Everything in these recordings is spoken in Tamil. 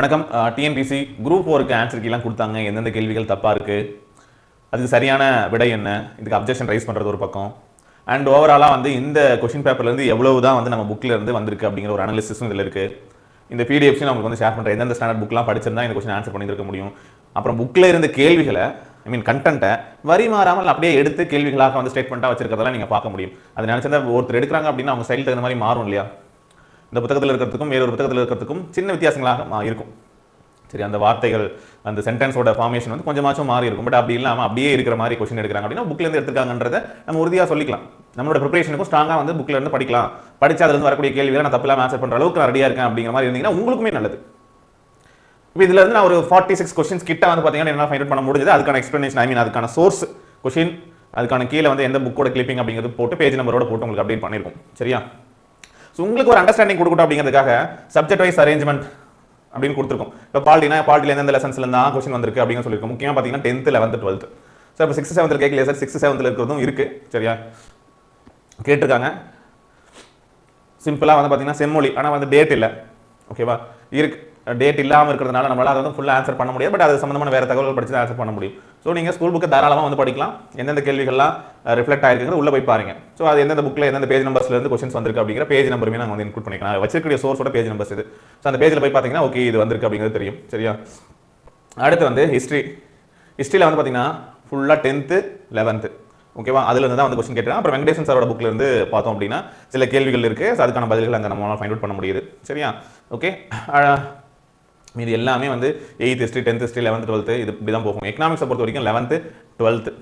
வணக்கம். டிஎன்பிசி குரூப் ஃபோருக்கு ஆன்சர் கீலாம் கொடுத்தாங்க. எந்தெந்த கேள்விகள் தப்பாக இருக்குது அதுக்கு சரியான விடை என்ன? இதுக்கு அப்ஜெக்ஷன் ரைஸ் பண்ணுறது ஒரு பக்கம். அண்ட் ஓவராலாக வந்து இந்த கொஷின் பேப்பர்லேருந்து எவ்வளவு தான் வந்து நம்ம புக்கில் இருந்து வந்திருக்கு அப்படிங்கிற ஒரு அனாலிசிஸும் இதில் இருக்குது இந்த பிடிஎஃப்ஸும் நமக்கு வந்து ஷேர் பண்ணுறேன் எந்தெந்த ஸ்டாண்டர்ட் புக்லாம் படிச்சிருந்தா இந்த கொஸ்டின் ஆன்சர் பண்ணியிருக்க முடியும். அப்புறம் புக்கில் இருந்த கேள்விகளை ஐ மீன் கண்டென்ட்டை வரி மாறாமல் அப்படியே எடுத்து கேள்விகளாக வந்து ஸ்டேட்மெண்ட்டாக வச்சிருக்கிறதெல்லாம் நீங்கள் பார்க்க முடியும். அது நினச்சிருந்தா ஒருத்தர் எடுக்கிறாங்க அப்படின்னா அவங்க ஸ்டைல் தகுந்த மாதிரி மாறும் இல்லையா? இந்த புத்தகத்தில் இருக்கிறதுக்கும் வேறொரு புத்தகத்தில் இருக்கிறதுக்கும் சின்ன வித்தியாசங்களாக இருக்கும். சரி அந்த வார்த்தைகள் அந்த சென்டென்ஸோட ஃபார்மேஷன் வந்து கொஞ்சமாச்சும் மாறி இருக்கும். பட் அப்படி இல்லாமல் அப்படியே இருக்கிற மாதிரி கொஸ்டின் எடுக்கிறாங்க அப்படின்னா புக்லேருந்து இருந்து எடுத்துருக்காங்கன்றத நம்ம உறுதியாக சொல்லிக்கலாம். நம்மளோட ப்ரிப்பரேஷனுக்கும் ஸ்ட்ராங்காக வந்து புக்லேருந்து இருந்து படிக்கலாம். படிச்சு அதுலேருந்து வரக்கூடிய கேள்விகளை நான் தப்பில்லாம ஆன்சர் பண்ணுற அளவுக்கு நான் ரெடியாக இருக்கேன் அப்படிங்கிற மாதிரி இருந்தீங்கன்னா உங்களுக்குமே நல்லது. இப்போ இதுல இருந்து நான் ஒரு ஃபார்ட்டி சிக்ஸ் கொஸ்டின்ஸ் கிட்ட வந்து பார்த்தீங்கன்னா என்ன ஃபைண்ட் அவுட் பண்ண முடிஞ்சது. அதுக்கான எக்ஸ்ப்ளனேஷன் ஐ மீன் அதுக்கான சோர்ஸ் கொஷின் அதுக்கான கீழே வந்து எந்த புக்கோட கிளிப்பிங் அப்படிங்கிறது போட்டு பேஜ் நம்பரோட போட்டு உங்களுக்கு அப்டேட் பண்ணியிருக்கோம் சரியா? ஸோ உங்களுக்கு ஒரு அண்டர்ஸ்டாண்டிங் கொடுக்கட்டும் அப்படிங்கிறதுக்காக சப்ஜெக்ட் வைஸ் அரேஞ்ச்மெண்ட் அப்படின்னு கொடுத்துருக்கோம். இப்போ பால்டினா பால்ட்டில எந்தெந்த லெசன்ஸ்ல தான் கொஸ்டின் வந்திருக்கு அப்படின்னு சொல்லியிருக்கோம். முக்கியமாக பார்த்தீங்கன்னா டென்த்து லெவன்த்து டுவெல்த் சார் இப்போ சிக்ஸ் செவன்த்தில் கேட்கல சார் சிக்ஸ் செவன்த்தில் இருக்கிறதும் இருக்கு. சரியா? கேட்டிருக்காங்க. சிம்பிளாக வந்து பார்த்தீங்கன்னா செம்மொழி ஆனால் வந்து டேட் இல்லை. ஓகேவா இருக்கு. டேட் இல்லாமல் இருக்கிறதுனால நம்மளால் அதை வந்து ஃபுல்லாக ஆன்சர் பண்ண முடியாது. பட் அது சம்மந்தமான வேறு தகவல்கள் படிச்சு தான் ஆன்சர் பண்ண முடியும். ஸோ நீங்கள் ஸ்கூல் புக்கை தாராளமாக வந்து படிக்கலாம். எந்தெந்த கேள்விகள்லாம் ரிஃப்ளெக்ட் ஆயிருக்குங்கிறது உள்ளே போய் பாருங்க. ஸோ அது எந்தெந்த புக்கில் எந்தெந்த பேஜ் நம்பர்ஸ்லேருந்து கொஸ்டின்ஸ் வந்திருக்கு அப்படிங்கிற பேஜ் நம்பருமே நாங்கள் வந்து இன்க்ளூட் பண்ணிக்கலாம். வச்சிருக்கிற சோர்ஸோட பேஜ் நம்பர்ஸ் இது. ஸோ அந்த பேஜில் போய் பார்த்தீங்கன்னா ஓகே இது வந்திருக்கு அப்படிங்கிறது தெரியும். சரியா? அடுத்து வந்து ஹிஸ்ட்ரி ஹிஸ்ட்ரியில் வந்து பார்த்தீங்கன்னா ஃபுல்லாக டென்த்து லெவன்த்து ஓகேவா அதுல இருந்து தான் வந்து கொஸ்டின் கேட்டேன் அப்புறம் வெங்கடேசன் சாரோட புக்ல இருந்து பார்த்தோம் அப்படின்னா சில கேள்விகள் இருக்கு. அதுக்கான பதில்கள் அங்கே நம்மளால ஃபைண்ட் அவுட் பண்ண முடியுது. சரியா? ஓகே மீதி எல்லாமே வந்து eighth history tenth history eleventh twelfth இது இப்படி தான் போகும். எக்கனாமிக்ஸை பொறுத்த வரைக்கும் லெவன்த்து டுவெல்த்து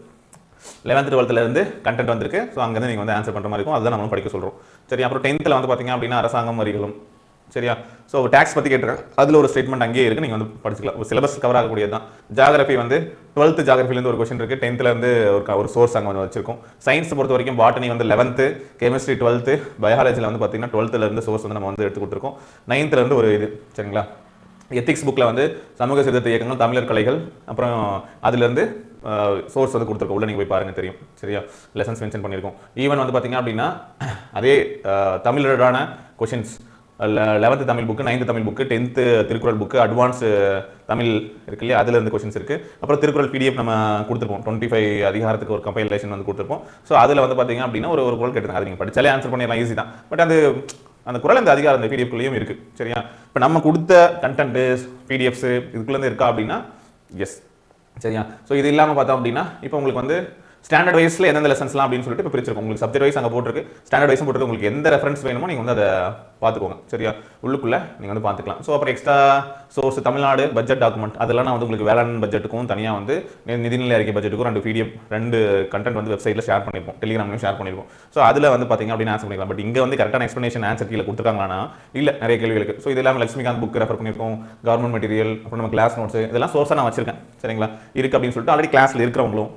லெவன்த் டுவெல்த்தில் இருந்து கண்டென்ட் வந்திருக்கு. ஸோ அங்கேருந்து நீங்கள் வந்து ஆன்சர் பண்ணுற மாதிரி இருக்கும். அதுதான் நம்மளும் படிக்க சொல்கிறோம் சரி அப்புறம் டென்த்தில் வந்து பார்த்தீங்க அப்படின்னா அரசாங்கம் வரிகளும். சரியா? ஸோ டேக்ஸ் பற்றி கேட்டிருக்காங்க அதில் ஒரு ஸ்டேட்மெண்ட் அங்கேயே இருக்குது நீங்கள் வந்து படிச்சுக்கலாம். சிலபஸ் கவர் ஆகக்கூடியது தான் ஜாகிரபி வந்து டுவெல்த்து ஜாகிரபிலேருந்து ஒரு கொஷின் இருக்குது டென்த்துலேருந்து ஒரு க- ஒரு சோர்ஸ் அங்கே வந்து வச்சிருக்கோம். சயின்ஸ் பொறுத்த வரைக்கும் பாட்டனி வந்து லெவன்த்து கெமிஸ்ட்ரி டுவெல்த்து பயாலஜியில் வந்து பார்த்தீங்கன்னா டுவெல்த்துலேருந்து சோர்ஸ் வந்து நம்ம வந்து எடுத்து கொடுத்துருக்கோம். நைன்த்துலேருந்து ஒரு இது. சரிங்களா? எத்திக்ஸ் புக்கில் வந்து சமூக சீர்திருத்த இயக்கங்கள் தமிழர் கலைகள் அப்புறம் அதுலேருந்து சோர்ஸ் வந்து கொடுத்துருக்கோம். உள்ள நீங்கள் போய் பாருங்கள் தெரியும். சரியா? லெசன்ஸ் மென்ஷன் பண்ணியிருக்கோம். ஈவன் வந்து பார்த்திங்க அப்படின்னா அதே தமிழரான questions eleventh Tamil book ninth Tamil book tenth Thirukkural book advance Tamil இருக்கு இல்லையா? அதில் இருந்து கொஷின்ஸ் இருக்குது அப்புறம் திருக்குறள் பிடிஎஃப் நம்ம கொடுத்துருப்போம். டுவெண்ட்டி ஃபைவ் அதிகாரத்துக்கு ஒரு கம்பைலேஷன் வந்து கொடுத்துருப்போம். ஸோ அதில் வந்து பார்த்தீங்க அப்படின்னா ஒரு ஒரு குரல் கேட்டிருக்காங்க அது நீங்கள் படித்தாலே ஆன்சர் பண்ணிடலாம் ஈஸி தான். பட் அது அந்த குரல் அந்த அதிகாரம் அந்த பிடிஎஃப்குள்ளேயும் இருக்கு. சரியா? இப்போ நம்ம கொடுத்த கண்டென்ட்டு பிடிஎஃப்ஸு இதுக்குள்ளேருந்து இருக்கா அப்படின்னா எஸ் சரியா? ஸோ இது இல்லாமல் பார்த்தோம் அப்படின்னா இப்போ உங்களுக்கு வந்து ஸ்டாண்டர்ட் வைஸில் எந்தெந்த லெசன்ஸ்லாம் அப்படின்னு சொல்லிட்டு இப்போ பிரிச்சிருக்கோம். உங்களுக்கு சப்ஜெக்ட் வைஸ் அங்கே போட்டிருக்கு. ஸ்டாண்டர்ட் வைஸும் போட்டிருக்கு. உங்களுக்கு எந்த ரெஃபரன்ஸ் வேணுமோ நீங்கள் வந்து அதை பார்த்துக்கோங்க. சரியா? உள்ளுக்குள்ளே நீங்கள் வந்து பார்த்துக்கலாம். ஸோ அப்புறம் extra source Tamil Nadu budget document அதெல்லாம் நான் வந்து உங்களுக்கு வேளாண் பட்ஜெட்டுக்கும் தனியாக வந்து நிதிநிலை அறிக்கை பட்ஜெட்டுக்கும் ரெண்டு பிடிஎஃப் ரெண்டு கண்டென்ட் வந்து வெப்சைட்டில் ஷேர் பண்ணியிருப்போம் டெலிகிராம்லையும் ஷேர் பண்ணியிருப்போம் ஸோ அதில் வந்து பார்த்தீங்க அப்படின்னு ஆன்சர் பண்ணிக்கலாம். பட் இங்கே வந்து கரெக்டான எக்ஸ்ப்ளனேஷன் ஆன்சர் கீழே கொடுத்துருக்காங்களானா இல்லை நிறைய கேள்விகளுக்கு ஸோ இது இல்லாமல் லட்சுமிகாந்த் புக் ரெஃபர் பண்ணியிருக்கோம். கவர்மெண்ட் மெட்டீரியல் அப்புறம் நம்ம கிளாஸ் நோட்ஸ் இதெல்லாம் சோர்ஸாக நான் வச்சிருக்கேன். சரிங்களா? இருக்குது அப்படின்னு சொல்லிட்டு ஆல்ரெடி கிளாஸில் இருக்கிறவங்களும்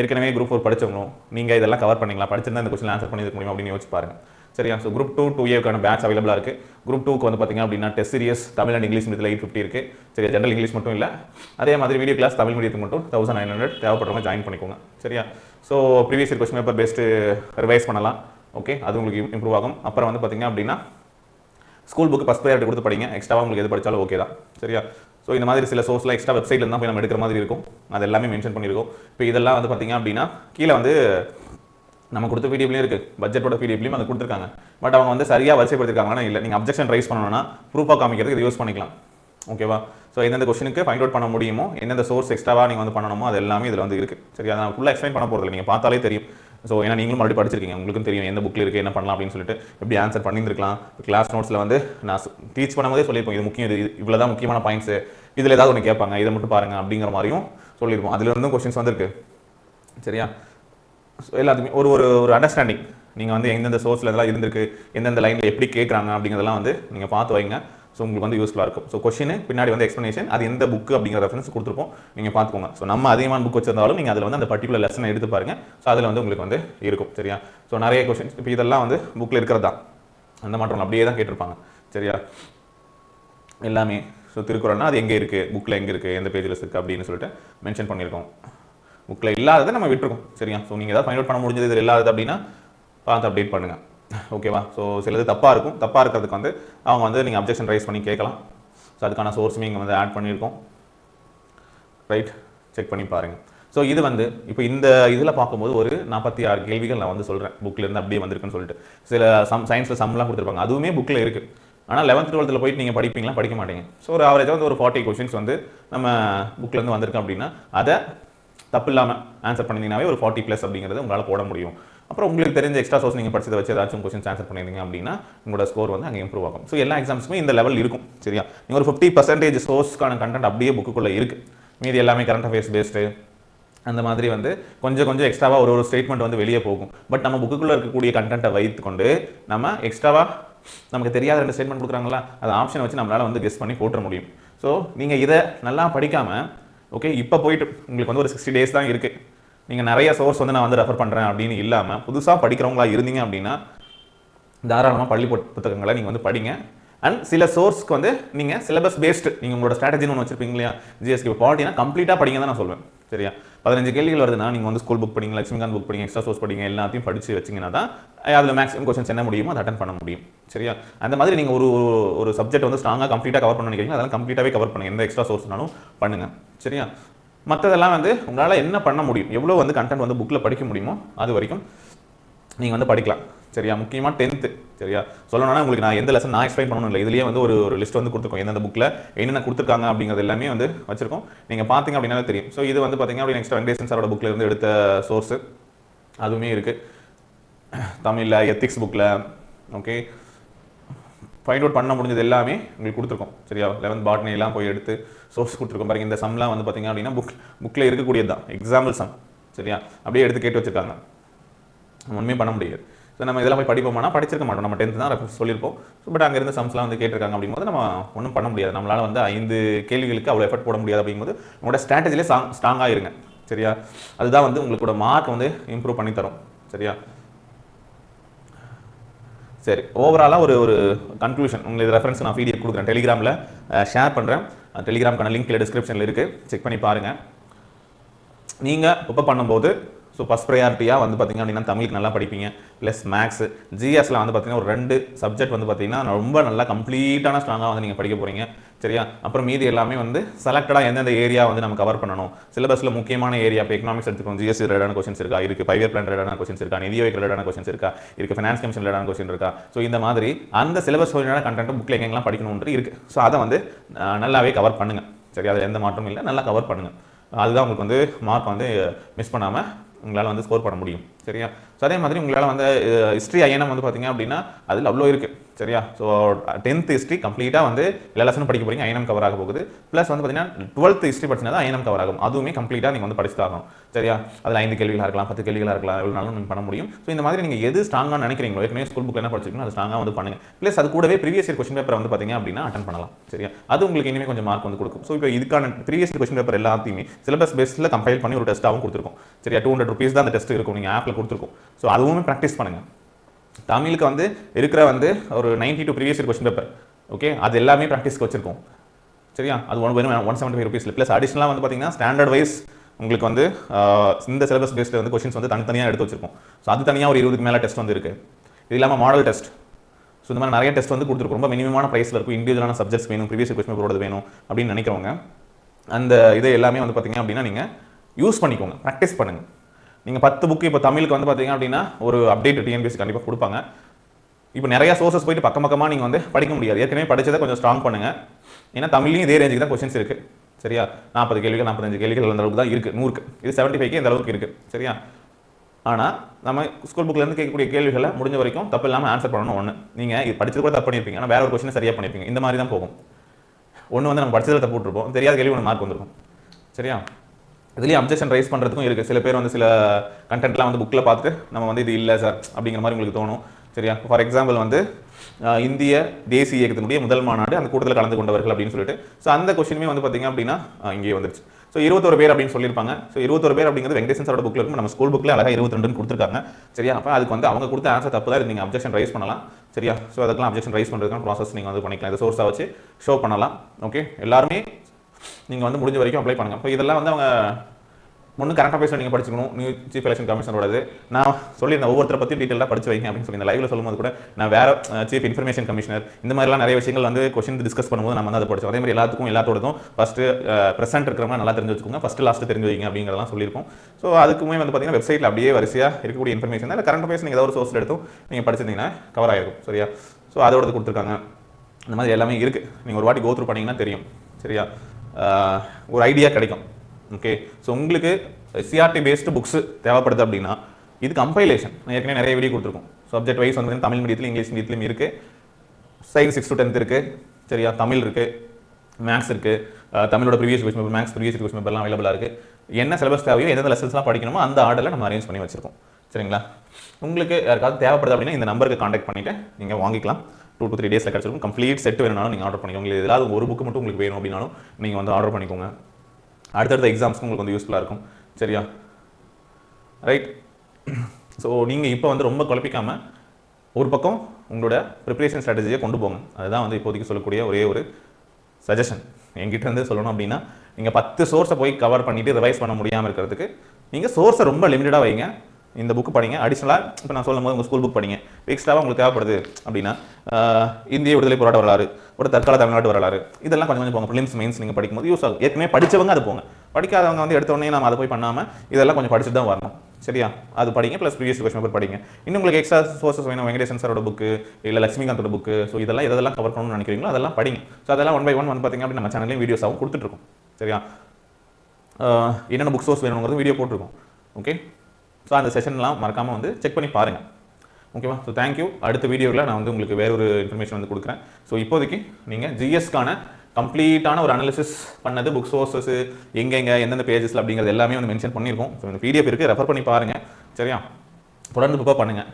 ஏற்கனவே குரூப் ஃபோர் படிச்சவங்களும் நீங்கள் இதெல்லாம் கவர் பண்ணிங்களா? படிச்சிருந்தா இந்த கொஸ்டின் ஆன்சர் பண்ணியிருக்க முடியும் அப்படின்னு யோசிச்சு பாருங்க. சரியா? ஸோ குரூப் டூ டூ ஏக்கான பேட்ச் அவைலபிளாக இருக்குது குரூப் டூக்கு வந்து பார்த்திங்க அப்படின்னா test series Tamil and English மீதில் எயிட் ஃபிஃப்டி இருக்குது சரி ஜென்ரல் இங்கிலீஷ் மட்டும் இல்லை. அதே மாதிரி வீடியோ கிளாஸ் தமிழ் மீடியத்துக்கு மட்டும் தௌசண்ட் நைன் ஹண்ட்ரட் தேவைப்படுறவங்க ஜாயின் பண்ணிக்கோங்க. சரியா? So previous question paper best revise பண்ணலாம். ஓகே அது உங்களுக்கு இம்ப்ரூவ் ஆகும். அப்புறம் வந்து பார்த்தீங்க அப்படின்னா ஸ்கூல் புக்கு ஃபஸ்ட் ப்ரையாரிட்டி கொடுத்து படிங்க. எக்ஸ்ட்ராவாக உங்களுக்கு எது படிச்சாலும் ஓகே தான். சரியா? ஸோ இந்த மாதிரி சில சோர்ஸ்லாம் எக்ஸ்ட்ரா வெப்சைட்ல தான் போய் நம்ம எடுக்கிற மாதிரி இருக்கும். அது எல்லாமே மென்ஷன் பண்ணியிருக்கோம் இப்போ இதெல்லாம் வந்து பார்த்தீங்க அப்படின்னா கீழே வந்து நம்ம கொடுத்த பிடிஎஃப்லையும் இருக்குது பட்ஜெட்டோட பிடிஎஃப்லையும் அதை கொடுத்துருக்காங்க. பட் அவங்க வந்து சரியாக வரிசைப்படுத்திருக்காங்கன்னா இல்லை. நீங்கள் அப்ஜெக்ஷன் ரைஸ் பண்ணணும்னா ப்ரூஃபாக காமிக்கிறதுக்கு இது யூஸ் பண்ணிக்கலாம். ஓகேவா ஸோ எந்தெந்த கொஸ்டினுக்கு ஃபைண்ட் அவுட் பண்ண முடியுமோ எந்தெந்த சோர்ஸ் எக்ஸ்ட்ராவாக நீங்கள் வந்து பண்ணணுமோ அது எல்லாமே இதில் வந்து இருக்குது சரி அதை நான் ஃபுல்லாக எக்ஸ்பிளைன் பண்ண போகிறது நீங்கள் பார்த்தாலே தெரியும். ஸோ ஏன்னா நீங்களும் மறுபடியும் படிச்சிருக்கீங்க. உங்களுக்கும் தெரியும் எந்த புக்கில் இருக்குது என்ன பண்ணலாம் அப்படின்னு சொல்லிட்டு எப்படி ஆன்சர் பண்ணியிருக்கலாம் கிளாஸ் நோட்ஸில் வந்து நான் டீச் பண்ணும்போதே சொல்லியிருப்போம். இது முக்கியம் இது இவ்வளோ தான் முக்கியமான பாயிண்ட்ஸு இதில் ஏதாவது ஒன்று கேட்பாங்க. இதை மட்டும் பாருங்கள் அப்படிங்கிற மாதிரியும் சொல்லியிருப்போம். அதுலேருந்தும் கொஷின்ஸ் கொஸ்டின்ஸ் வந்திருக்கு. சரியா? ஸோ எல்லாத்துக்குமே ஒரு ஒரு ஒரு அண்டர்ஸ்டாண்டிங் நீங்கள் வந்து எந்தெந்த சோர்ஸில் இதெல்லாம் இருந்திருக்கு எந்தெந்த லைனில் எப்படி கேட்குறாங்க அப்படிங்கிறதெல்லாம் வந்து நீங்கள் பார்த்து வைங்க. ஸோ உங்களுக்கு வந்து யூஸ்ஃபுல்லாக இருக்கும். ஸோ கொஷின் பின்னாடி வந்து எக்ஸ்ப்ளனேஷன் அது எந்த புக்கு அப்படிங்கிற ரெஃபரன்ஸ் கொடுத்துருப்போம். நீங்கள் பார்த்துக்கோங்க. ஸோ நம்ம அதிகமான புக் வச்சிருந்தாலும் நீங்கள் அதில் வந்து அந்த பர்டிகுலர் லெசனை எடுத்து பாருங்க. ஸோ அதில் வந்து உங்களுக்கு வந்து இருக்கும் சரியா? ஸோ நிறைய கொஷின்ஸ் இப்போ இதெல்லாம் வந்து புக்கில் இருக்கிறது தான் அந்த மாற்றம் அப்படியே தான் கேட்டிருப்பாங்க சரியா? எல்லாமே. ஸோ திருக்குறள்னா அது எங்கே இருக்குது புக்கில் எங்கே இருக்குது எந்த பேஜில் இருக்குது அப்படின்னு சொல்லிட்டு மென்ஷன் பண்ணியிருக்கோம். புக்கில் இல்லாததை நம்ம விட்டுருக்கோம் சரியா? ஸோ நீங்கள் ஏதாவது ஃபைண்ட் அவுட் பண்ண முடிஞ்சது இதில் இல்லாதது அப்படின்னா பார்த்து அப்டேட் பண்ணுங்கள் ஓகேவா ஸோ சிலது தப்பாக இருக்கும். தப்பாக இருக்கிறதுக்கு வந்து அவங்க வந்து நீங்கள் அப்ஜெக்ஷன் ரைஸ் பண்ணி கேட்கலாம். ஸோ அதுக்கான சோர்ஸுமே இங்கே வந்து ஆட் பண்ணியிருக்கோம். ரைட் செக் பண்ணி பாருங்கள் ஸோ இது வந்து இப்போ இந்த இதில் பார்க்கும்போது ஒரு நாற்பத்தி ஆறு கேள்விகள் நான் வந்து சொல்கிறேன் புக்கிலேருந்து அப்படியே வந்திருக்குன்னு சொல்லிட்டு. சில சம் சயின்ஸில் சம்லாம் கொடுத்துருப்பாங்க. அதுவுமே புக்கில் இருக்குது ஆனால் லெவன்த் டுவெல்த்தில் போயிட்டு நீங்கள் படிப்பீங்களா? படிக்க மாட்டீங்க. ஸோ ஒரு ஆவரேஜாக வந்து ஒரு ஃபார்ட்டி கொஷின்ஸ் வந்து நம்ம புக்லேருந்து வந்திருக்கு அப்படின்னா அதை தப்பு இல்லாமல் ஆன்சர் பண்ணிங்கனாவே ஒரு ஃபார்ட்டி ப்ளஸ் அப்படிங்கிறது உங்களால் போட முடியும். அப்புறம் உங்களுக்கு தெரிஞ்ச எக்ஸ்ட்ரா சோர்ஸ் நீங்கள் படிச்சதை வச்சு ஏதாச்சும் கொஸ்டின்ஸ் ஆன்சர் பண்ணியிருந்தீங்க அப்படின்னா உங்களோட ஸ்கோர் வந்து அங்கே இம்ப்ரூவ் ஆகும். ஸோ எல்லா எக்ஸாம்ஸுமே இந்த லெவல் இருக்கும் சரியா? நீங்கள் ஒரு ஃபிஃப்டி பர்சன்டேஜ் சோர்ஸ்க்கான கண்டென்ட் அப்படியே புக்குக்குள்ளே இருக்குது மீதி எல்லாமே கரண்ட் அஃபேர்ஸ் பேஸ்டு அந்த மாதிரி வந்து கொஞ்சம் கொஞ்சம் எக்ஸ்ட்ராவாக ஒரு ஒரு ஸ்டேட்மெண்ட் வந்து வெளியே போகும். பட் நம்ம புக்குக்குள்ளே இருக்கக்கூடிய கண்டென்ட்டை வைத்துக்கொண்டு நம்ம எக்ஸ்ட்ராவாக நமக்கு தெரியாத ரெண்டு ஸ்டேட்மெண்ட் கொடுக்குறாங்களா அது ஆப்ஷனை வச்சு நம்மளால் வந்து கெஸ் பண்ணி போட்டுற முடியும். ஸோ நீங்கள் இதை நல்லா படிக்காமல் ஓகே இப்போ போயிட்டு உங்களுக்கு வந்து ஒரு சிக்ஸ்டி டேஸ் தான் இருக்குது நீங்கள் நிறைய சோர்ஸ் வந்து நான் வந்து ரெஃபர் பண்ணுறேன் அப்படின்னு இல்லாமல் புதுசாக படிக்கிறவங்களா இருந்தீங்க அப்படின்னா தாராளமாக பள்ளி புத்தகங்களை நீங்கள் வந்து படிங்க. அண்ட் சில சோர்ஸ்க்கு வந்து நீங்கள் சிலபஸ் பேஸ்டு நீங்கள் உங்களோட ஸ்ட்ராட்டஜின்னு ஒன்று வச்சிருப்பீங்க இல்லையா? ஜிஎஸ்டி இப்போ பாலிட்டினா கம்ப்ளீட்டாக படிங்க தான் நான் சொல்வேன். சரியா? பதினஞ்சு கேள்விகள் வருதுன்னா நீங்கள் வந்து ஸ்கூல் புக் படிங்க லட்சுமிகாந்த் புக் படிங்க எக்ஸ்ட்ரா சோர்ஸ் படிங்க எல்லாத்தையும் படித்து வச்சிங்கன்னா தான் அதில் மேக்ஸிமம் கொஸ்டின்ஸ் என்ன முடியுமோ அதை அட்டன் பண்ண முடியும். சரியா? அந்த மாதிரி நீங்கள் ஒரு ஒரு- ஒரு சப்ஜெக்ட் வந்து ஸ்ட்ராங்காக கம்ப்ளீட்டாக கவர் பண்ண நினைக்கிறீங்க அதெல்லாம் கம்ப்ளீட்டாகவே கவர் பண்ணுங்கள் எந்த எக்ஸ்ட்ரா சோர்ஸ்னாலும் பண்ணுங்க. சரியா? மற்றதெல்லாம் வந்து உங்களால் என்ன பண்ண முடியும்? எவ்வளோ வந்து கண்டென்ட் வந்து புக்கில் படிக்க முடியுமோ அது வரைக்கும் நீங்கள் வந்து படிக்கலாம். சரியா? முக்கியமாக டென்த்து சரியா? சொல்லணும்னா உங்களுக்கு நான் எந்த லெசன் நான் எக்ஸ்பிளைன் பண்ணணும் இல்லை. இதுலேயே வந்து ஒரு ஒரு லிஸ்ட் வந்து கொடுத்துருக்கோம். எந்தெந்த புக்கில் என்னென்ன கொடுத்துருக்காங்க அப்படிங்கிறது எல்லாமே வந்து வச்சிருக்கோம். நீங்கள் பார்த்தீங்க அப்படின்னாலே தெரியும். ஸோ இது வந்து பார்த்தீங்க அப்படின்னா நெக்ஸ்ட் வெங்கடேசன் சாரோட புக்கில் இருந்து எடுத்த சோர்ஸு அதுவுமே இருக்குது தமிழில் எத்திக்ஸ் புக்கில் ஓகே ஃபைண்ட் அவுட் பண்ண முடிஞ்சது எல்லாமே உங்களுக்கு கொடுத்துருக்கோம். சரியா? லெவன்த் பாட்னி எல்லாம் போய் எடுத்து சோர்ஸ் கொடுத்துருக்கோம். பாருங்க இந்த சம்லாம் வந்து பார்த்தீங்க அப்படின்னா புக் புக்கில் இருக்கக்கூடியது தான். எக்ஸாம்பிள் சம் சரியா? அப்படியே எடுத்து கேட்டு வச்சிருக்காங்க. ஒன்றுமே பண்ண முடியாது. ஸோ நம்ம இதெல்லாம் போய் படிப்போம்னா படிச்சிருக்க மாட்டோம். நம்ம டென்த்து தான் சொல்லியிருப்போம். ஸோ பட் அங்கே இருந்த சம்ஸ்லாம் வந்து கேட்டிருக்காங்க அப்படிங்கும்போது நம்ம ஒன்றும் பண்ண முடியாது. நம்மளால் வந்து ஐந்து கேள்விகளுக்கு அவ்வளோ எஃபர்ட் போட முடியாது அப்படிங்கும்போது உங்களோட ஸ்ட்ராட்டஜிலே ஸ்ட்ராங் ஸ்ட்ராங்காக இருங்க. சரியா? அதுதான் வந்து உங்களுக்கோட மார்க் வந்து இம்ப்ரூவ் பண்ணி தரும். சரியா? சரி ஓவராலாக ஒரு ஒரு கன்க்ளூஷன் உங்களுக்கு ரெஃபரன்ஸ் நான் பிடிஎஃப் கொடுக்குறேன். டெலிகிராமில் ஷேர் பண்ணுறேன் டெலிகிராம்க்கான லிங்க் டிஸ்கிரிப்ஷனில் இருக்குது செக் பண்ணி பாருங்கள் நீங்கள் இப்போ பண்ணும்போது ஸோ ஃபஸ்ட் ப்ரையாரிட்டியாக வந்து பார்த்தீங்கன்னா அப்படின்னா தமிழுக்கு நல்லா படிப்பீங்க. ப்ளஸ் மேக்ஸ் ஜிஎஸ்ல வந்து பார்த்தீங்கன்னா ஒரு ரெண்டு சப்ஜெக்ட் வந்து பார்த்தீங்கன்னா ரொம்ப நல்லா கம்ப்ளீட்டான ஸ்ட்ராங்காக வந்து நீங்கள் படிக்க போகிறீங்க சரியா? அப்புறம் மீதி எல்லாமே வந்து செலக்டடாக எந்தெந்த ஏரியா வந்து நம்ம கவர் பண்ணணும். சிலபஸில் முக்கியமான ஏரியா இப்போ எக்கனாமிக்ஸ் எடுத்துக்கோங்க. ஜிஎஸ்சி ரிலேட்டான கொஸ்டின்ஸ் இருக்கா? இருக்குது ஃபைவ் இயர் பிளான் ரிலேட்டான கொஸ்டின்ஸ் இருக்கா? நிதி ஆயோக் ரிலேட்டான கொஸ்டின்ஸ் இருக்கா? இருக்குது ஃபினான்ஸ் கமிஷன் ரிலேட்டான கொஸ்டின் இருக்கா? ஸோ இந்த மாதிரி அந்த சிலபஸ் ஓரியன்டான கண்டென்ட் புக்கில் எங்கெங்கெல்லாம் படிக்கணுன்றது இருக்குது ஸோ அதை வந்து நல்லாவே கவர் பண்ணுங்கள் சரி அதில் எந்த மாற்றமும் இல்லை. நல்லா கவர் பண்ணுங்கள் அதுதான் உங்களுக்கு வந்து மார்க் வந்து மிஸ் பண்ணாமல் உங்களால் வந்து ஸ்கோர் பண்ண முடியும். சரியா? ஸோ அதே மாதிரி உங்களால் வந்து ஹிஸ்ட்ரி ஐஎன்எம் வந்து பார்த்தீங்க அப்படின்னா அதில் அவ்வளோ இருக்குது சரியா? ஸோ டென்த் ஹிஸ்ட்ரி கம்ப்ளீட்டாக வந்து எல்லா லெசனும் படிக்க போகிறீங்க ஐஎனம் கவர் ஆக போகுது. ப்ளஸ் வந்து பார்த்தீங்கன்னா டுவெல்த் ஹிஸ்ட்ரி படிச்சினா தான் ஐஎனம் கவர் ஆகும். அதுவுமே கம்ப்ளீட்டாக நீங்கள் வந்து படிச்சு ஆகும் சரியா? அதில் ஐந்து கேள்விகளாக இருக்கலாம் பத்து கேள்விகளாக இருக்கலாம் எவ்வளோ நாளும் நீங்கள் பண்ண முடியும். ஸோ இந்த மாதிரி நீங்கள் எது ஸ்ட்ராங்காக நினைக்கிறீங்களோ ஏற்கனவே ஸ்கூல் புக்கில் என்ன படிச்சிருக்கீங்களோ அது ஸ்ட்ராங்காக வந்து பண்ணுங்கள் ப்ளஸ் அது கூடவே ப்ரீவியஸ் இயர் கொஸ்டின் பேப்பர் வந்து பார்த்தீங்க அப்படின்னா அட்டன் பண்ணலாம். சரியா? அது உங்களுக்கு இனிமேல் கொஞ்சம் மார்க் வந்து கொடுக்கும். ஸோ இப்போ இதுக்கான ப்ரீவியஸ் கொஸ்டின் பேப்பர் எல்லாத்தையுமே சிலபஸ் பேஸில் கம்பைல் பண்ணி ஒரு டெஸ்ட்டாகவும் கொடுத்துருக்கோம். சரியா? டூ ஹண்ட்ரட் ருபீஸ் தான் அந்த டெஸ்ட் இருக்கும். நீங்கள் ஆப்பில் கொடுத்துருக்கோம். ஸோ அதுவுமே ப்ராக்டிஸ் பண்ணுங்கள் தமிழுக்கு வந்து இருக்கிற வந்து ஒரு 92 two previous question paper okay அது எல்லாமே ப்ராக்டிஸ்க்கு வச்சிருக்கோம். சரியா? அது ஒன் வெறும் ஒன் செவன்ட்டி ஃபைவ் ருபீஸில் ப்ளஸ் அடிஷனலாக வந்து பார்த்தீங்கன்னா ஸ்டாண்டர்ட் வைஸ் உங்களுக்கு வந்து ஆஹ், இந்த சிலபஸ் பேஸ்டில் வந்து கொஸ்டின்ஸ் வந்து தனித்தனியாக எடுத்து வச்சிருக்கோம். ஸோ அது தனியாக ஒரு இருபதுக்கு மேலே டெஸ்ட் வந்து இருக்குது இது இல்லாமல் மாடல் டெஸ்ட் ஸோ இந்த மாதிரி நிறைய டெஸ்ட் வந்து கொடுத்துருக்கோம். ரொம்ப மினிமமான ப்ரைஸில் இருக்கும். இண்டிவிஜுவலான சப்ஜெக்ட்ஸ் வேணும். ப்ரீவியஸ் கொஸ்டின் பேப்பரோட வேணும் அப்படின்னு நினைக்கிறவங்க அந்த இது எல்லாமே வந்து பார்த்தீங்க அப்படின்னா நீங்கள் யூஸ் பண்ணிக்கோங்க. ப்ராக்டிஸ் பண்ணுங்கள் நீங்கள் பத்து புக்கு இப்போ தமிழுக்கு வந்து பார்த்தீங்க அப்படின்னா ஒரு அப்டேட் டிஎன்பிஎஸ்சி கண்டிப்பாக கொடுப்பாங்க. இப்போ நிறையா சோர்சஸ் போயிட்டு பக்கம் பக்கமாக நீங்கள் வந்து படிக்க முடியாது. ஏற்கனவே படித்ததை கொஞ்சம் ஸ்ட்ராங் பண்ணுங்கள் ஏன்னா தமிழ்லையும் இதே ரேஞ்சுக்கு தான் கொஸ்டின்ஸ் இருக்குது சரியா? நாற்பது கேள்விகள் நாற்பத்தஞ்சு கேள்விகள் அந்த அளவுக்கு தான் இருக்குது நூறுக்கு. இது செவன்ட்டி ஃபைவ்க்கு இந்த அளவுக்கு இருக்கு. சரியா? ஆனால் நம்ம ஸ்கூல் புக்லேருந்து கேட்கக்கூடிய கேள்விகளை முடிஞ்ச வரைக்கும் தப்பு இல்லாமல் ஆன்சர் பண்ணணும் ஒன்று நீங்கள் இது படிச்சது கூட தப்பு பண்ணியிருப்பீங்க ஆனால் வேற ஒரு கொஸ்டினை சரியாக பண்ணியிருப்பீங்க இந்த மாதிரி தான் போகும். ஒன்று வந்து நம்ம படிச்சதில் தப்பு விட்டுருப்போம். தெரியாத கேள்வி ஒன்று மார்க் வந்துருக்கும். சரியா? இதுலேயும் அப்ஜெக்ஷன் ரைஸ் பண்ணுறதுக்கும் இருக்குது சில பேர் வந்து சில கண்டென்ட்லாம் வந்து புக்கில் பார்த்துட்டு நம்ம வந்து இது இல்லை சார் அப்படிங்கிற மாதிரி உங்களுக்கு தோணும். சரியா? ஃபார் எக்ஸாம்பிள் வந்து இந்திய தேசிய இயக்கத்தினுடைய முதல் மாநாடு அந்த கூட்டத்தில் கலந்து கொண்டவர்கள் அப்படின்னு சொல்லிட்டு. ஸோ அந்த கொஸ்டினுமே வந்து பார்த்தீங்க அப்படின்னா அஹ், இங்கேயே வந்துருச்சு. ஸோ இருபத்தொரு பேர் அப்படின்னு சொல்லியிருப்பாங்க. ஸோ இருபத்தொரு பேர் அப்படிங்கிறது வெங்கடேசன் சாரோட புக்கில் இருக்கும். நம்ம ஸ்கூல் புக்கில் அழகாக இருபத்தி ரெண்டுன்னு கொடுத்துருக்காங்க. சரியா? அப்போ அதுக்கு வந்து அவங்க கொடுத்த ஆன்சர் தப்பு தான். நீங்கள் அப்ஜெக்ஷன் ரைஸ் பண்ணலாம். சரியா? ஸோ அதுக்கெல்லாம் அப்ஜெக்ஷன் ரைஸ் பண்ணுறதுக்கான ப்ராசஸ் நீங்கள் வந்து பண்ணிக்கலாம். இந்த சோர்ஸாக வச்சு ஷோ பண்ணலாம். ஓகே எல்லாருமே நீங்கள் வந்து முடிஞ்ச வரைக்கும் அப்ளை பண்ணுங்க. இப்போ இதெல்லாம் வந்து அவங்க ஒன்று கரண்ட் அஃபேர்ஸ் நீங்கள் படிச்சுக்கணும். நியூ சீஃப் எலெக்ஷன் கமிஷனரோடது நான் சொல்லியிருந்தேன் ஒவ்வொருத்தரை பற்றி டீட்டெயிலாக படிச்சு வைங்க அப்படின்னு சொல்லி இந்த லைவ்ல சொல்லும்போது கூட நான் வேற சீஃப் இன்ஃபர்மேஷன் கமிஷனர் இந்த மாதிரிலாம் நிறைய விஷயங்கள் வந்து கொஸ்டின் டிஸ்கஸ் பண்ணும்போது நம்ம வந்து அதை படிச்சோம் அதே மாதிரி எல்லாத்துக்கும் எல்லாத்தோடதும் ஃபஸ்ட்டு ப்ரெசென்ட் இருக்கிறவங்க நல்லா தெரிஞ்சு வச்சுக்கோங்க. ஃபஸ்ட்டு லாஸ்ட்டு தெரிஞ்சு வைங்க அப்படிங்கிறதெல்லாம் சொல்லியிருக்கோம் ஸோ அதுக்குமே வந்து பார்த்தீங்கன்னா வெப்சைட்டில் அப்படியே வரிசையாக இருக்கக்கூடிய இன்ஃபர்மேஷன் இல்லை கரண்ட் அஃபேர்ஸ் நீங்கள் ஏதாவது ஒரு சோர்ஸ் எடுத்தும் நீங்கள் படிச்சிருந்தீங்கன்னா கவர் ஆகிருக்கும் சரியா? ஸோ அதோடது கொடுத்துருக்காங்க. இந்த மாதிரி எல்லாமே இருக்குது நீங்கள் ஒரு வாட்டி கோத்ரூ பண்ணீங்கன்னா தெரியும். சரியா? ஒரு ஐடியா கிடைக்கும். ஓகே ஸோ உங்களுக்கு சிஆர்டி பேஸ்டு புக்ஸ் தேவைப்படுது அப்படின்னா இது கம்பைலேஷன் நான் ஏற்கனவே நிறைய வீடியோ கொடுத்துருக்கோம். சப்ஜெக்ட் வைஸ் வந்து தமிழ் மீடியத்தில் இங்கிலீஷ் மீடியத்துலையும் இருக்குது சயின்ஸ் சிக்ஸ் டு டென்த் இருக்குது சரியா? தமிழ் இருக்குது மேக்ஸ் இருக்குது தமிழோட previous question paper maths previous question பேப்பர்லாம் அவைலபிளாக இருக்குது என்ன சிலபஸ் தேவையோ எந்தெந்த லெசன்ஸ்லாம் படிக்கணுமோ அந்த ஆர்டரில் நம்ம அரேஞ்ச் பண்ணி வச்சிருக்கோம். சரிங்களா? உங்களுக்கு யாருக்காவது தேவைப்படுது அப்படின்னா இந்த நம்பருக்கு காண்டாக்ட் பண்ணிவிட்டு நீங்கள் வாங்கிக்கலாம். டூ டூ த்ரீ டேஸில் கிடச்சிருக்கும் கம்ப்ளீட் செட் வேணுனாலும் நீங்கள் ஆர்டர் பண்ணிக்கோங்க. உங்களுக்கு ஏதாவது ஒரு புக்கு மட்டும் உங்களுக்கு வேணும் அப்படின்னாலும் நீங்கள் வந்து ஆர்டர் பண்ணிக்கோங்க. அடுத்தடுத்த எக்ஸாம்ஸ்க்கு உங்களுக்கு வந்து யூஸ்ஃபுல்லாக இருக்கும். சரியா? ரைட் ஸோ நீங்கள் இப்போ வந்து ரொம்ப குழப்பிக்காமல் ஒரு பக்கம் உங்களோட ப்ரிப்பரேஷன் ஸ்ட்ராட்டஜியை கொண்டு போங்க. அதுதான் வந்து இப்போதைக்கு சொல்லக்கூடிய ஒரே ஒரு சஜஷன் என்கிட்ட இருந்து சொல்லணும் அப்படின்னா நீங்கள் பத்து சோர்ஸை போய் கவர் பண்ணிவிட்டு ரிவைஸ் பண்ண முடியாமல் இருக்கிறதுக்கு நீங்கள் சோர்ஸை ரொம்ப லிமிட்டடாக வைங்க. இந்த புக் படிங்க. அடிஷனலாக இப்போ நான் சொல்லும் போது உங்கள் ஸ்கூல் புக் படிங்க எக்ஸ்ட்ராவாக உங்களுக்கு தேவைப்படுது அப்படின்னா இந்திய விடுதலை போராட்ட வரலாறு ஒரு தற்கால தமிழ்நாட்டு வரலாறு இதெல்லாம் கொஞ்சம் கொஞ்சம் போங்க. ஃபிலிம்ஸ் மெயின்ஸ் நீங்கள் படிக்கும்போது யூஸ் ஆகும். ஏற்கனவே படிச்சவங்க அது போங்க. படிக்காதவங்க வந்து எடுத்தோடனே நம்ம அதை போய் பண்ணாமல் இதெல்லாம் கொஞ்சம் படிச்சுட்டு தான் வரணும். சரியா? அது படிங்க ப்ளஸ் ப்ரீவியஸ் கொஸ்டின் பேப்பர் படிங்க. இன்னும் உங்களுக்கு எக்ஸ்ட்ரா சோர்சஸ் வேணும். வெங்கடேசன் சாரோட புக்கு இல்லை லட்சுமிகாந்தோட புக்கு ஸோ இதெல்லாம் இதெல்லாம் கவர் பண்ணணும்னு நினைக்கிறீங்களோ அதெல்லாம் படிங்க. ஸோ அதெல்லாம் ஒன் பை ஒன் வந்து பார்த்திங்க அப்படின்னு நம்ம சேனல்லையும் வீடியோஸாகவும் கொடுத்துட்ருக்கோம் சரியா? என்னென்ன புக் சோர்ஸ் வேணுங்கிறது வீடியோ போட்டிருக்கோம். ஓகே ஸோ அந்த செஷன்லாம் மறக்காமல் வந்து செக் பண்ணி பாருங்கள் ஓகேவா ஸோ தேங்க்யூ அடுத்த வீடியோவில் நான் வந்து உங்களுக்கு வேறு ஒரு இன்ஃபர்மேஷன் வந்து கொடுக்குறேன். ஸோ இப்போதைக்கு நீங்கள் ஜிஎஸ்க்கான கம்ப்ளீட்டான ஒரு அனாலிசிஸ் பண்ணது புக் சோர்ஸஸ் எங்கெங்கே எந்தெந்த பேஜஸில் அப்படிங்கிறது எல்லாமே வந்து மென்ஷன் பண்ணியிருக்கோம். ஸோ இந்த பிடிஎஃப் இருக்குது ரெஃபர் பண்ணி பாருங்கள் சரியா? தொடர்ந்து புக்கை பண்ணுங்கள்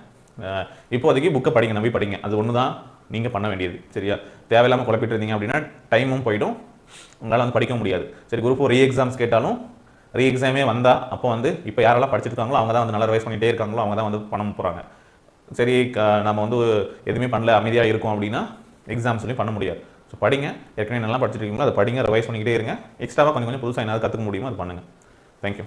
இப்போதைக்கு புக்கை படிங்க நம்பி படிங்க. அது ஒன்று தான் நீங்கள் பண்ண வேண்டியது. சரியா? தேவையில்லாமல் குழப்பிட்டு இருந்தீங்க அப்படின்னா டைமும் போயிடும். உங்களால் வந்து படிக்க முடியாது. சரி குரூப் ரீ எக்ஸாம்ஸ் கேட்டாலும் ரீ எக்ஸாமே வந்தால் அப்போ வந்து இப்போ யாரெல்லாம் படிச்சிருக்காங்களோ அவங்க தான் வந்து நல்லா ரிவைஸ் பண்ணிகிட்டே இருக்காங்களோ அவங்க தான் வந்து பண்ண போகிறாங்க சரி க- நம்ம வந்து எதுவுமே பண்ணல அமைதியாக இருக்கோம் அப்படின்னா எக்ஸாம் சொல்லி பண்ண முடியாது. ஸோ படிங்க. ஏற்கனவே நல்லா படிச்சிருக்கீங்களோ? அதை படிங்க ரிவைஸ் பண்ணிக்கிட்டே இருங்க. எக்ஸ்ட்ராவாக கொஞ்சம் கொஞ்சம் புதுசாக என்னால் கற்றுக்க முடியுமோ அது பண்ணுங்கள் தேங்க்யூ